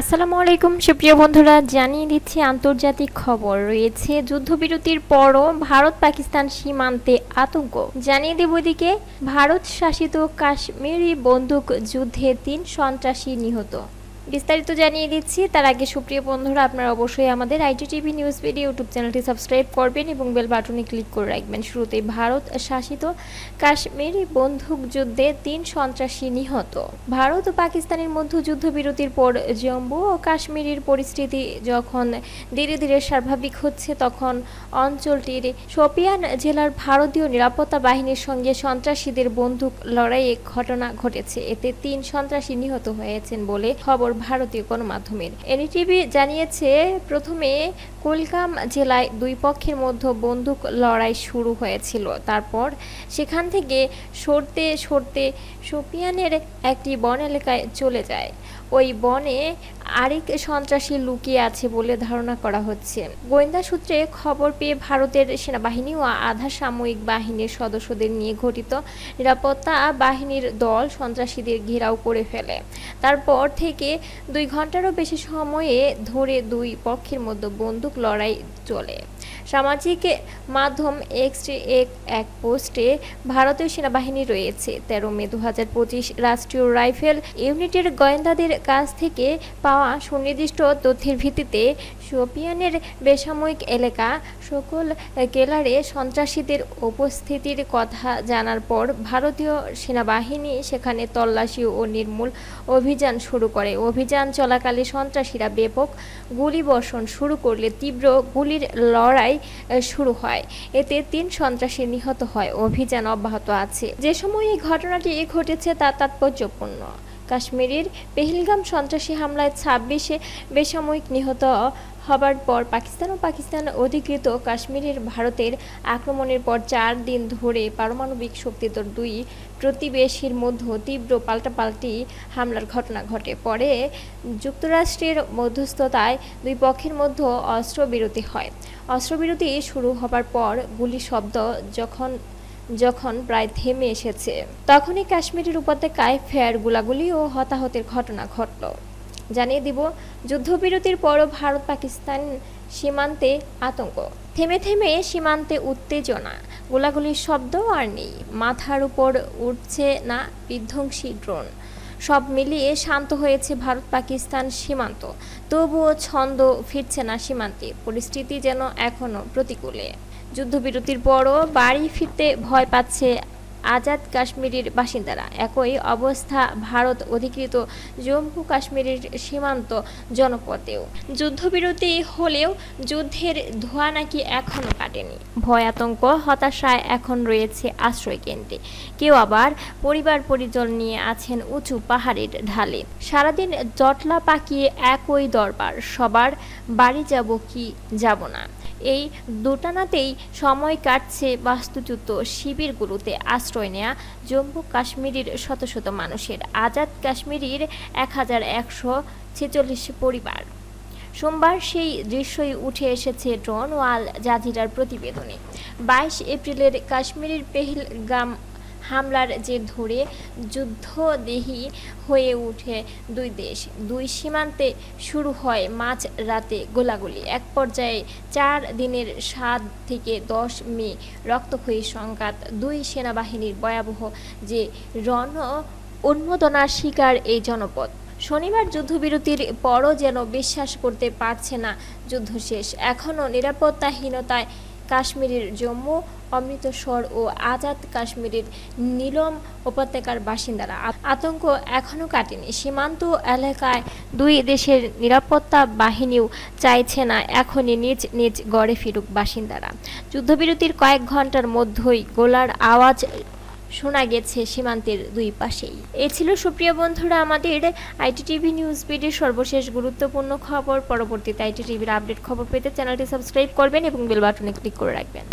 আসসালামু আলাইকুম। সুপ্রিয় বন্ধুরা, জানিয়ে দিচ্ছি আন্তর্জাতিক খবর। রয়েছে যুদ্ধবিরতির পরও ভারত পাকিস্তান সীমান্তে আতঙ্ক। জানিয়ে দেব এদিকে, ভারত শাসিত কাশ্মীরি বন্দুক যুদ্ধে তিন সন্ত্রাসী নিহত। বিস্তারিত জানিয়ে দিচ্ছি, তার আগে সুপ্রিয় বন্ধুরা, আপনারা অবশ্যই আমাদের IT TV news video YouTube চ্যানেলটি সাবস্ক্রাইব করবেন এবং বেল বাটনে ক্লিক করে রাখবেন। শুরুতেই ভারত শাসিত কাশ্মীরি বন্দুক যুদ্ধে তিন সন্ত্রাসী নিহত। ভারত ও পাকিস্তানের মধ্যে যুদ্ধবিরতির পর জম্মু ও কাশ্মীরের পরিস্থিতি যখন ধীরে ধীরে স্বাভাবিক হচ্ছে, তখন অঞ্চলটির শোপিয়ান জেলার ভারতীয় নিরাপত্তা বাহিনীর সঙ্গে সন্ত্রাসীদের বন্দুক লড়াইয়ে ঘটনা ঘটেছে। এতে তিন সন্ত্রাসী নিহত হয়েছেন বলে খবর ভারতীয় গণমাধ্যমের। এনডিটিভি জানিয়েছে, প্রথমে কুলগাম জেলায় দুই পক্ষের মধ্যে বন্দুক লড়াই শুরু হয়েছিল। তারপর সেখান থেকে সরতে সরতে সোপিয়ানের একটি বন এলাকায় চলে যায়। ওই বনে আরেক সন্ত্রাসী লুকিয়ে আছে বলে ধারণা করা হচ্ছে। গোয়েন্দা সূত্রে খবর পেয়ে ভারতের সেনাবাহিনী ও আধা সাময়িক বাহিনীর সদস্যদের নিয়ে গঠিত নিরাপত্তা বাহিনীর দল সন্ত্রাসীদের ঘেরাও করে ফেলে। তারপর থেকে দুই ঘন্টারও বেশি সময়ে ধরে দুই পক্ষের মধ্যে বন্দুক লড়াই চলে। সামাজিক মাধ্যম এক্স এক এক পোস্টে, ভারতীয় সেনাবাহিনী রয়েছে। তেরো মে দু হাজার পঁচিশ রাষ্ট্রীয় রাইফেল ইউনিটের গোয়েন্দাদের কাছ থেকে পাওয়া সুনির্দিষ্ট তথ্যের ভিত্তিতে শোপিয়ানের বেসামরিক এলাকা সকল কেলারে সন্ত্রাসীদের উপস্থিতির কথা জানার পর ভারতীয় সেনাবাহিনী সেখানে তল্লাশি ও নির্মূল অভিযান শুরু করে। অভিযান চলাকালে সন্ত্রাসীরা ব্যাপক গুলিবর্ষণ শুরু করলে তীব্র গুলির লড়াই শুরু হয়। এতে তিন সন্ত্রাসী নিহত হয়। অভিযান অব্যাহত আছে। যে সময় এই ঘটনাটি ঘটেছে তা তাৎপর্যপূর্ণ। কাশ্মীরের পেহেলগাম সন্ত্রাসী হামলায় ছাব্বিশে বেসামরিক নিহত হবার পর পাকিস্তান ও পাকিস্তান অধিকৃত কাশ্মীরের ভারতের আক্রমণের পর চার দিন ধরে পারমাণবিক শক্তিধর দুই প্রতিবেশীর মধ্যে তীব্র পাল্টাপাল্টি হামলার ঘটনা ঘটে। পরে যুক্তরাষ্ট্রের মধ্যস্থতায় দুই পক্ষের মধ্যে অস্ত্রবিরতি হয়। অস্ত্রবিরতি শুরু হবার পর গুলি শব্দ যখন যখন প্রায় থেমে এসেছে, তখনই কাশ্মীরের উপত্যকায় ফেয়ার গুলাগুলি ও হতাহতের ঘটনা ঘটল। জানিয়ে দিব, যুদ্ধবিরতির পরও ভারত পাকিস্তান সীমান্তে আতঙ্ক। থেমে থেমে সীমান্তে উত্তেজনা, গোলাগুলির শব্দ আর নেই। মাথার উপর উঠছে না বিধ্বংসী ড্রোন। সব মিলিয়ে শান্ত হয়েছে ভারত পাকিস্তান সীমান্ত। তবুও ছন্দ ফিরছে না সীমান্তে, পরিস্থিতি যেন এখনও প্রতিকূলে। যুদ্ধবিরতির পরও বাড়ি ফিরতে ভয় পাচ্ছে আজাদ কাশ্মীরের বাসিন্দারা। একই অবস্থা ভারত অধিকৃত জম্মু কাশ্মীরের সীমান্ত জনপদেও। যুদ্ধবিরতি হলেও যুদ্ধের ধোঁয়া নাকি এখনও কাটেনি। ভয় আতঙ্ক, হতাশায় এখন রয়েছে আশ্রয় কেন্দ্রে কেউ আবার পরিবার পরিজন নিয়ে আছেন উঁচু পাহাড়ের ঢালে। সারাদিন জটলা পাকিয়ে একই দরবার, সবার বাড়ি যাব কি যাব না। এই দুটানাতেই সময় কাটছে বাস্তুচ্যুত শিবিরগুলোতে আশ্রয় নেয়া জম্মু কাশ্মীরের শত শত মানুষের। আজাদ কাশ্মীরের এক হাজার একশো ছেচল্লিশ পরিবার। সোমবার সেই দৃশ্যই উঠে এসেছে ড্রোন ওয়াল জাজিরার প্রতিবেদনে। বাইশ এপ্রিলের কাশ্মীরের পেহেলগাম হামলার জের ধরে যুদ্ধদেহী হয়ে উঠে দুই দেশ। দুই সীমান্তে শুরু হয় মাঝ রাতে গোলাগুলি। এক পর্যায়ে চার দিনের সাত থেকে দশ মে রক্তক্ষয়ী সংঘাত। দুই সেনাবাহিনীর ভয়াবহ যে রণ, উন্মোদনার শিকার এই জনপদ। শনিবার যুদ্ধবিরতির পরও যেন বিশ্বাস করতে পারছে না যুদ্ধ শেষ এখনও নিরাপত্তাহীনতায় কাশ্মীরের জম্মু অমৃতসর ও আজাদ কাশ্মীরের নীলম উপত্যকার বাসিন্দারা। আতঙ্ক এখনও কাটেনি। সীমান্ত এলাকায় দুই দেশের নিরাপত্তা বাহিনীও চাইছে না এখনই নিজ নিজ গড়ে ফিরুক বাসিন্দারা। যুদ্ধবিরতির কয়েক ঘণ্টার মধ্যেই গোলার আওয়াজ শোনা গেছে সীমান্তের দুই পাশেই। এ ছিল সুপ্রিয় বন্ধুরা, আমাদের আইটি টিভি নিউজ ভিডিওর সর্বশেষ গুরুত্বপূর্ণ খবর। পরবর্তীতে আইটি টিভির আপডেট খবর পেতে চ্যানেলটি সাবস্ক্রাইব করবেন এবং বেল বাটনে ক্লিক করে রাখবেন।